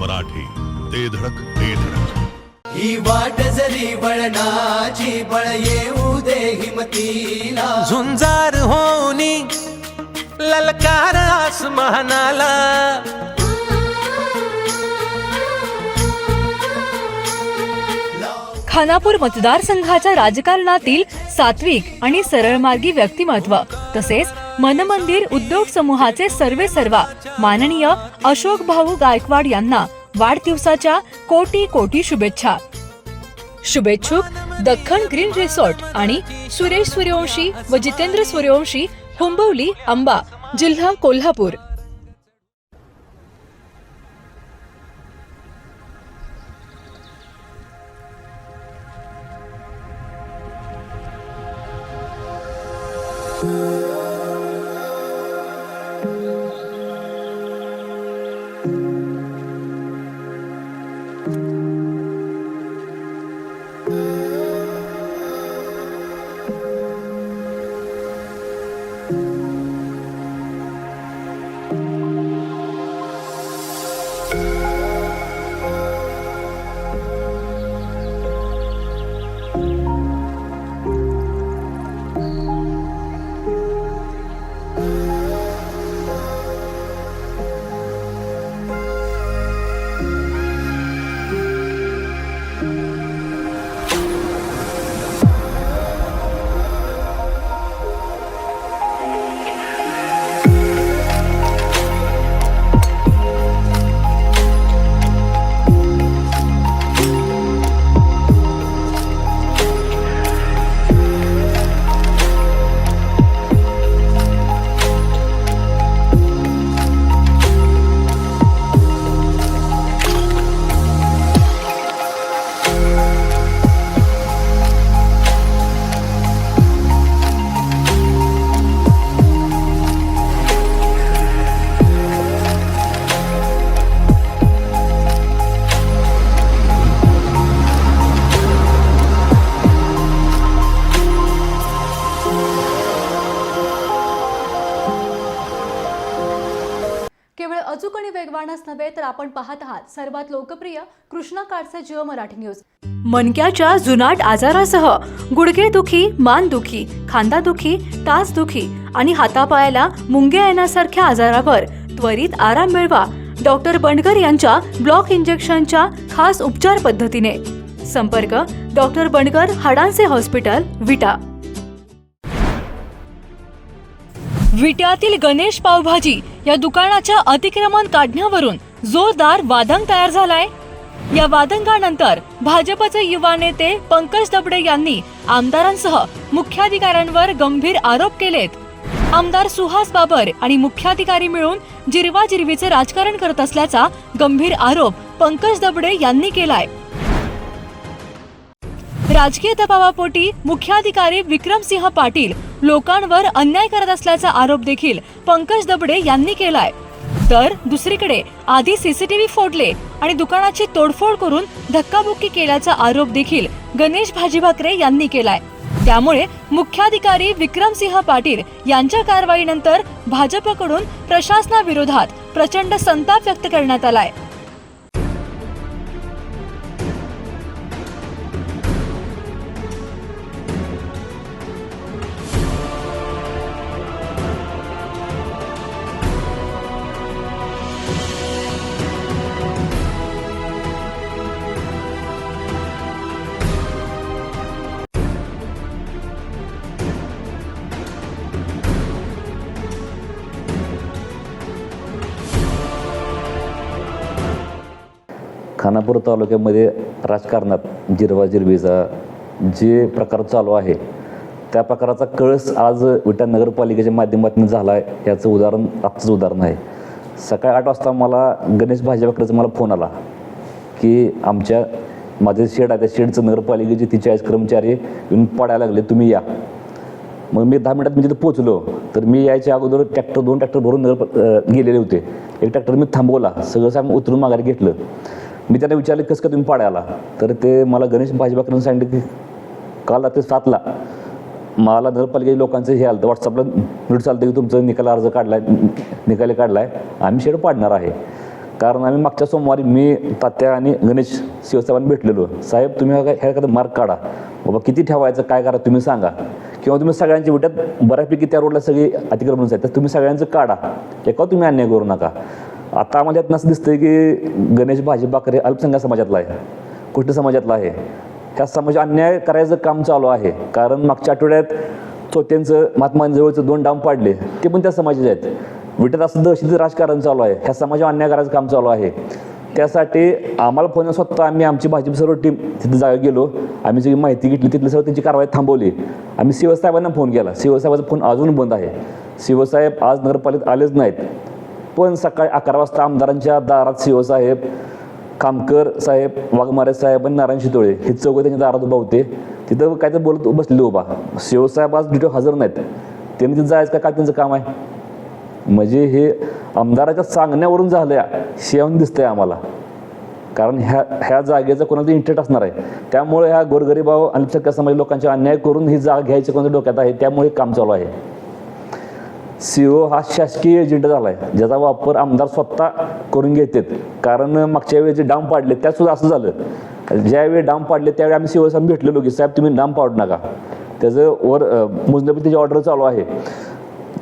मराठी ते धडक ते धडक. ही वाट जरी वळणाची बळ येऊ दे हिमतीला. झुंजार होनी ललकार आसमानाला. खानापूर मतदारसंघाच्या राजकारणातील सात्विक आणि सरळमार्गी व्यक्तिमत्व तसेच मनमंदिर उद्योग समूहाचे सर्वे सर्वा माननीय अशोक भाऊ गायकवाड यांना वाढदिवसाच्या कोटी कोटी शुभेच्छा. शुभेच्छुक दख्खन ग्रीन रिसॉर्ट आणि सुरेश सूर्यवंशी व जितेंद्र सूर्यवंशी हुंबवली अंबा जिल्हा कोल्हापूर. केवळ आणि नव्हे तर आपण पाहत आहात सर्वात लोकप्रिय कृष्णा काडचे जिओ मराठी न्यूज. मणक्याच्या जुनाट आजारासह गुडघेदुखी मानदुखी खांदादुखी दुखी आणि हातापायाला मुंग्या येण्यासारख्या आजारावर त्वरित आराम मिळवा डॉक्टर बंडकर यांच्या ब्लॉक इंजेक्शनच्या खास उपचार पद्धतीने. संपर्क डॉक्टर बंडकर हाडांचे हॉस्पिटल विटा. विट्यातील गणेश पावभाजी या दुकानाच्या अतिक्रमण काढण्यावरून जोरदार वादंग तयार झालाय. या वादंगानंतर भाजपचे युवा नेते पंकज दबडे यांनी आमदारांसह मुख्याधिकाऱ्यांवर गंभीर आरोप केलेत. आमदार सुहास बाबर आणि मुख्याधिकारी मिळून जिरवाजिरवीचे राजकारण करत असल्याचा गंभीर आरोप पंकज दबडे यांनी केलाय. राजकीय दबावापोटी मुख्याधिकारी विक्रमसिंह पाटील लोकांवर अन्याय करत असल्याचा आरोप देखील पंकज दबडे यांनी केलाय. तर दुसरीकडे आधी सीसीटीव्ही फोडले आणि दुकानाची तोडफोड करून धक्काबुक्की केल्याचा आरोप देखील गणेश भाजीभाकरे यांनी केलाय. त्यामुळे मुख्याधिकारी विक्रमसिंह पाटील यांच्या कारवाईनंतर भाजपकडून प्रशासनाविरोधात प्रचंड संताप व्यक्त करण्यात आलाय. खानापूर तालुक्यामध्ये राजकारणात जिरवा जिरवीचा जे प्रकार चालू आहे त्या प्रकाराचा कळस आज विटा नगरपालिकेच्या माध्यमातून झाला आहे. याचं उदाहरण आजचं उदाहरण आहे. सकाळी आठ वाजता मला गणेश भाजपाकडेचा मला फोन आला की आमच्या माझे शेड आहे त्या शेडचं नगरपालिकेचे तिचे आज कर्मचारी येऊन पडायला लागले तुम्ही या. मग मी दहा मिनिटात मी तिथे पोचलो तर मी यायच्या अगोदर ट्रॅक्टर दोन ट्रॅक्टर भरून नगर गेलेले होते. एक ट्रॅक्टर मी थांबवला. सगळं सांग उतरून माघारी घेतलं. मी त्यांना विचारलं कसं का तुम्ही पाडायला तर ते मला गणेश भाजीबाकरांनी सांगितलं की काल रात्री सातला मला नगरपालिकेच्या लोकांचं हे आलं व्हॉट्सअपला नीट चालतं की तुमचं निकाल अर्ज काढला आहे निकाली आहे आम्ही शेड पाडणार आहे. कारण आम्ही मागच्या सोमवारी मी तात्या आणि गणेश शिवसाहेबांनी भेटलेलो. साहेब तुम्ही काय- ह्या एखादा मार्क काढा. बाबा किती ठेवायचं काय करा तुम्ही सांगा. किंवा तुम्ही सगळ्यांच्या विट्यात बऱ्यापैकी त्या रोडला सगळी अतिक्रमण आहेत तर तुम्ही सगळ्यांचं काढा. एका तुम्ही अन्याय करू नका. आता आम्हाला यातनं असं दिसतंय की गणेश भाजी बाकरे अल्पसंख्याक समाजातला आहे कुष्ट समाजातला आहे. ह्या समाज अन्याय करायचं काम चालू आहे. कारण मागच्या आठवड्यात चोत्यांचं महात्मांजवळचं दोन डाम पाडले. ते पण त्या समाजाचे आहेत. विटत असं दहशती राजकारण चालू आहे. ह्या समाजावर अन्याय करायचं काम चालू आहे. त्यासाठी आम्हाला फोन स्वतः आम्ही आमची भाजप सर्व टीम तिथे जागा गेलो. आम्ही सगळी माहिती घेतली. तिथली सर्व त्यांची कारवाई थांबवली. आम्ही शिवसाहेबांना फोन केला. शिवसाहेबाचा फोन अजून बंद आहे. शिवसाहेब आज नगरपालिकेत आलेच नाहीत. पण सकाळी अकरा वाजता आमदारांच्या दारात शिवसाहेब खामकर साहेब वाघमारे साहेब आणि नारायण शितोळे हे चौघं त्यांच्या दारात उभा होते. तिथं काय तर बोलत बसले उभा. शिवसाहेब आज ड्युटी हजर नाहीत. त्यांनी तिथं जायचं का? काय त्यांचं काम आहे? म्हणजे हे आमदाराच्या सांगण्यावरून झालं शेवण दिसतंय आम्हाला. कारण ह्या ह्या जागेचा कोणाचा इंटरेस्ट असणार आहे. त्यामुळे ह्या गोरगरीबाव आणि समाज लोकांचे अन्याय करून ही जागा घ्यायची कोणाच्या डोक्यात आहे? त्यामुळे काम चालू आहे. सीओ हा शासकीय एजंट झाला आहे ज्याचा वापर आमदार स्वतः करून घेतात. कारण मागच्या वेळी जे डाम पाडले त्यात सुद्धा असं झालं. ज्यावेळी डाम पाडले त्यावेळी आम्ही सीओ साहेब भेटलेलो की साहेब तुम्ही डाम पाडू नका. त्याचं वर मोजण्यापैकी त्याची ऑर्डर चालू आहे.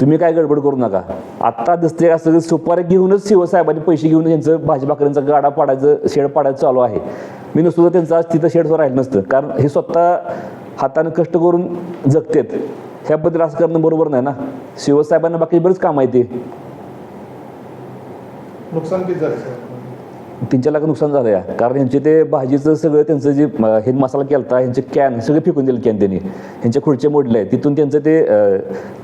तुम्ही काय गडबड करू नका. आत्ता दिसते असं सुपारी घेऊनच शिवसाहेबांनी पैसे घेऊन त्यांचं भाजीपाकऱ्यांचा गाडा पाडायचं शेड पाडायचं चालू आहे. मी नुसतं त्यांचा तिथं शेडवर राहिलं नसतं. कारण हे स्वतः हाताने कष्ट करून जगतेत. ह्याबद्दल असं करणं बरोबर नाही ना. शिवसाहेबांना बाकी बरेच काम आहे ते. नुकसान किती झालं सर? तीन लाख नुकसान झालं या. कारण ह्यांचे ते भाजीचं सगळं त्यांचं जे हे मसाला केलता ह्यांचे कॅन सगळे फेकून दिले कॅन त्यांनी. ह्यांच्या खुर्चे मोडले आहे तिथून त्यांचं ते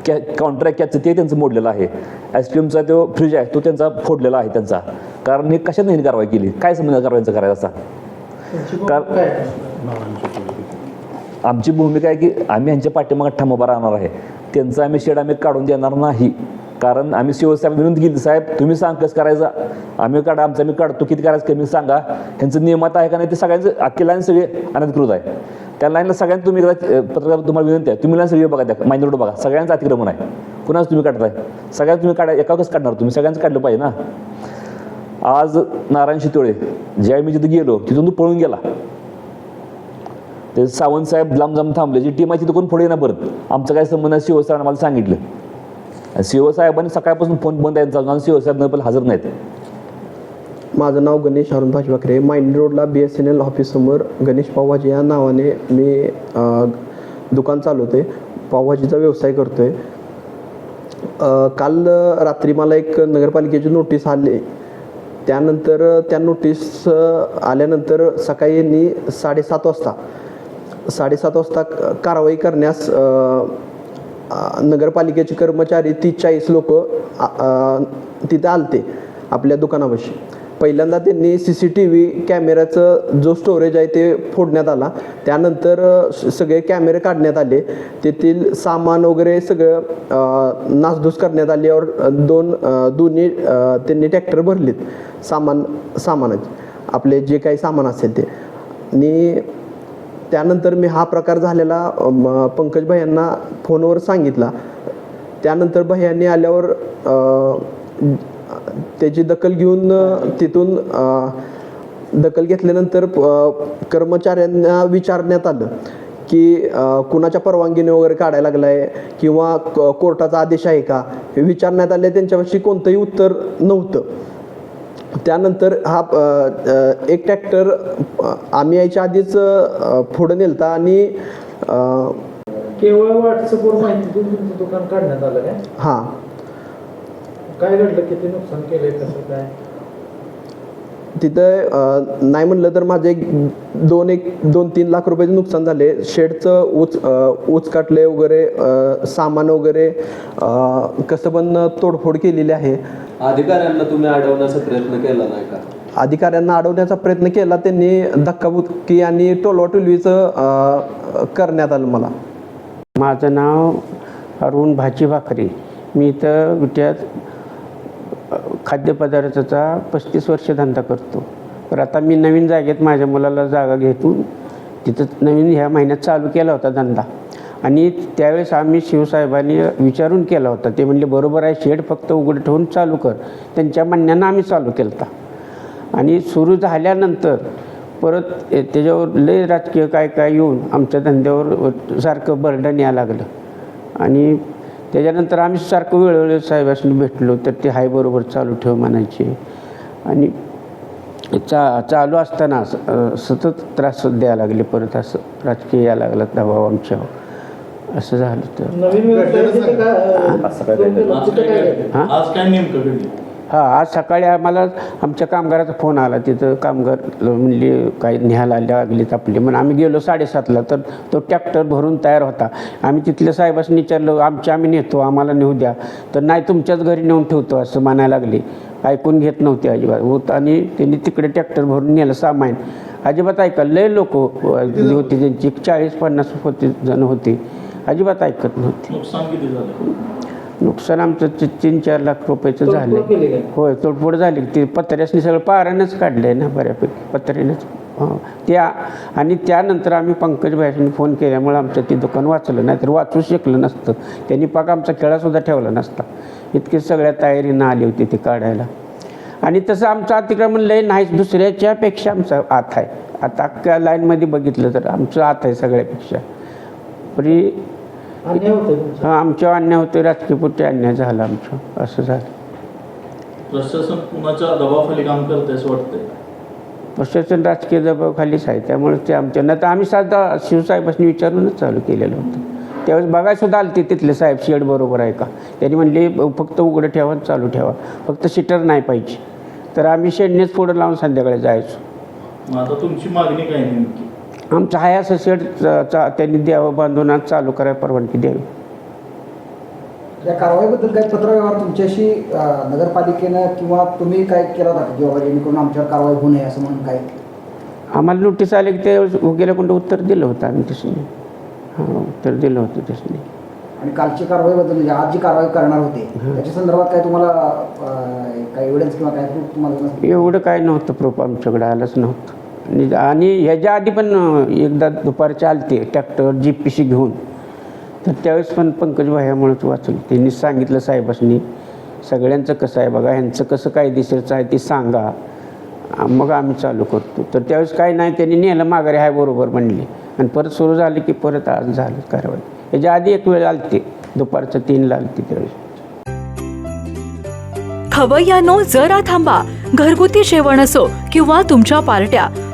कॅ काउंटर आहे कॅचचं ते त्यांचं मोडलेलं आहे. आईस्क्रीमचा तो फ्रीज आहे तो त्यांचा फोडलेला आहे त्यांचा. कारण हे कशात नाही कारवाई केली? काय संबंध कारवाईचा करायचा असा? कार- काय आमची भूमिका आहे की आम्ही यांच्या पाठीमागे ठाम उभा राहणार आहे. त्यांचं आम्ही शेड आम्ही काढून देणार नाही. कारण आम्ही शिवसाहेब विनंती केली साहेब तुम्ही सांग कसं करायचं? आम्ही काढा आमचं आम्ही काढतो. किती करायचं कमी सांगा. ह्यांचं नियमात आहे का नाही ते सगळ्यांचं अख्खी लाईन सगळे अनधिकृत आहे. त्या लाईनला सगळ्यांना तुम्ही एकदा, पत्रकार तुम्हाला विनंती आहे. तुम्ही लाईन सगळी बघा त्या माइंड रोड बघा. सगळ्यांचं अतिक्रमण आहे. कुणाच तुम्ही काढताय? सगळ्यांना तुम्ही काढा. एका कसं काढणार तुम्ही? सगळ्यांचं काढलं पाहिजे ना? आज नारायण शितोळे ज्यावेळी मी जिथं गेलो तिथून तो पळून गेला. ते सावंतसाहेब लांब जाम थांबले. जी टीम आहे तिथं कोण पुढे ना परत? आमचं काय संबंध आहे? शिवसाहेबांना मला सांगितलं. शिवसाहेबांनी सकाळपासून फोन बंद आहे चालू आणि शिवसाहेब पण हजर नाहीत. माझं नाव गणेश अरुण भाजवाकरे माइंड रोडला बी एस एन एल ऑफिससमोर गणेश पावभाजी या नावाने मी दुकान चालवते पावभाजीचा व्यवसाय करतो आहे काल रात्री मला एक नगरपालिकेची नोटीस आली. त्यानंतर त्या नोटीस आल्यानंतर सकाळी यांनी साडेसात वाजता साडेसात वाजता कारवाई करण्यास नगरपालिकेचे कर्मचारी तीस चाळीस लोक तिथे आलते आपल्या दुकानापाशी. पहिल्यांदा त्यांनी सी सी टी व्ही कॅमेऱ्याचं जो स्टोरेज आहे ते फोडण्यात आला. त्यानंतर सगळे कॅमेरे काढण्यात आले. तेथील सामान वगैरे सगळं नासधूस करण्यात आली और दोन दोन्ही त्यांनी ट्रॅक्टर भरलेत सामान सामानाचे. आपले जे काही सामान असेल ते. आणि त्यानंतर मी हा प्रकार झालेला पंकज भैयांना फोनवर सांगितला. त्यानंतर भैयांनी आल्यावर त्याची दखल घेऊन तिथून दखल घेतल्यानंतर कर्मचाऱ्यांना विचारण्यात आलं की कुणाच्या परवानगीने वगैरे काढायला लागलाय किंवा क- कोर्टाचा आदेश आहे का? हे विचारण्यात आले. त्यांच्यापाशी कोणतंही उत्तर नव्हतं. त्यानंतर हा एक ट्रॅक्टर आम्ही यायच्या आधीच पुढं नेलता आणि केवळ व्हॉट्सअपवर माहिती देऊन तुमचं दुकान काढण्यात आलं काय? हां. काय घडलं? किती नुकसान केलंय? कसं काय? तिथं नाही म्हणलं तर माझे एक दोन एक दोन तीन लाख रुपयाचे नुकसान झाले. शेडचं ऊच अ, ऊच काटले वगैरे सामान वगैरे कसं पण तोडफोड केलेली आहे. अधिकाऱ्यांना तुम्ही अडवण्याचा प्रयत्न केला नाही का? अधिकाऱ्यांना अडवण्याचा प्रयत्न केला त्यांनी धक्काबुक्की आणि टोलवाटोलवीचं करण्यात आलं मला. माझं नाव अरुण भाची भाकरे. मी इथं विट्यात खाद्यपदार्थाचा पस्तीस वर्ष धंदा करतो. तर आता मी नवीन जागेत माझ्या मुलाला जागा घेतून तिथं नवीन ह्या महिन्यात चालू केला होता धंदा. आणि त्यावेळेस आम्ही शिवसाहेबांनी विचारून केला होता. ते म्हणले बरोबर आहे शेड फक्त उघड ठेवून चालू कर. त्यांच्या म्हणण्यानं आम्ही चालू केला होता आणि सुरू झाल्यानंतर परत त्याच्यावर लय राजकीय काय काय येऊन आमच्या धंद्यावर सारखं बर्डन यायला लागलं. आणि त्याच्यानंतर आम्ही सारखं वेळोवेळी साहेबांनी भेटलो तर ते हाय बरोबर चालू ठेव म्हणायचे. आणि चा चालू असताना सतत त्रास द्यायला लागले परत असं राजकीय यायला लागला दबाव आमच्यावर असं झालं तर. हां हां आज सकाळी आम्हाला आमच्या कामगाराचा फोन आला. तिथं कामगार म्हणजे काही न्यायला लागली तापली. म्हणून आम्ही गेलो साडेसातला. तर तो ट्रॅक्टर भरून तयार होता. आम्ही तिथल्या साहेबांनी विचारलो आमच्या आम्ही नेतो आम्हाला नेऊ द्या. तर नाही तुमच्याच घरी नेऊन ठेवतो असं म्हणायला लागले. ऐकून घेत नव्हते अजिबात. होत आणि त्यांनी तिकडे ट्रॅक्टर भरून नेलं सामान. अजिबात ऐका लय लोक होते त्यांची. चाळीस पन्नास होते जण होते. अजिबात ऐकत नव्हते. नुकसान आमचं ती- तीन चार लाख रुपयाचं केली झालं काय? होय तोडफोड झाली. ते पत्र्यासनी सगळं पारानंच काढलं आहे ना बऱ्यापैकी पत्र्यानेच. हां. त्या आणि त्यानंतर आम्ही पंकज भाईंनी फोन केल्यामुळे आमचं ते दुकान वाचलं नाही तर वाचू शकलं नसतं. त्यांनी पाक आमचा खेळासुद्धा ठेवला नसता. इतके सगळ्या तयारीनं आली होती ते काढायला. आणि तसं आमचं अतिक्रमण लय नाहीच दुसऱ्याच्यापेक्षा आमचं आत आहे. आता अख्ख्या लाईनमध्ये बघितलं तर आमचं आत आहे सगळ्यापेक्षा. तरी अन्याय होतं तुमचं. हां आमच्या अन्याय होते अन्याय झाला आमचं असं झालं. प्रशासन कुणाच्या दबावाखाली काम करतंय असं वाटतंय? प्रशासन राजकीय दबावाखालीच आहे त्यामुळे ते आमच्या नाही तर आम्ही साधा शिवसाहेबांनी विचारूनच चालू केलेलं होतं. त्यावेळेस बघायसुद्धा आलते तिथले साहेब शेड बरोबर आहे का? त्यांनी म्हणले फक्त उघडं ठेवा चालू ठेवा फक्त शिटर नाही पाहिजे. तर आम्ही शेडनेच पुढं लावून संध्याकाळी जायचो. आता तुमची मागणी काय नेमकी? आमचं आहे असं शेड चा- चा- त्यांनी द्यावं बांधून चालू करायला परवानगी द्यावी. या कारवाईबद्दल काही पत्रव्यवहार तुमच्याशी नगरपालिकेनं किंवा तुम्ही काय केला होता? की बाबा जेणेकरून आमच्यावर कारवाई होऊ नये असं म्हणून काय आम्हाला नोटीस आले की ते गेल्या कोणतं उत्तर दिलं होतं आम्ही तसं हां उत्तर दिलं होतं तसं आणि कालची कारवाईबद्दल म्हणजे आज जी कारवाई करणार होते त्याच्या संदर्भात काय तुम्हाला काही एव्हिडन्स किंवा काय proof तुम्हाला? एवढं काय नव्हतं प्रूफ आमच्याकडे आलंच नव्हतं. आणि आणि ह्याच्या आधी पण एकदा दुपारचे आलते ट्रॅक्टर जी पी सी घेऊन. तर त्यावेळेस पण पंकज भायामुळेच वाचून त्यांनी सांगितलं साहेबांनी सगळ्यांचं कसं आहे बघा ह्यांचं कसं कायदेशीरचं आहे ते सांगा. मग आम्ही चालू करतो. तर त्यावेळेस काय नाही त्यांनी नेलं माघारी आहे बरोबर म्हणले. आणि परत सुरू झाली की परत आज झालं कारवाई. याच्या आधी एक वेळ आलते दुपारचं तीनला आलते त्यावेळेस. खवय्यानो जरा थांबा. घरगुती जेवण असो किंवा तुमच्या पार्ट्या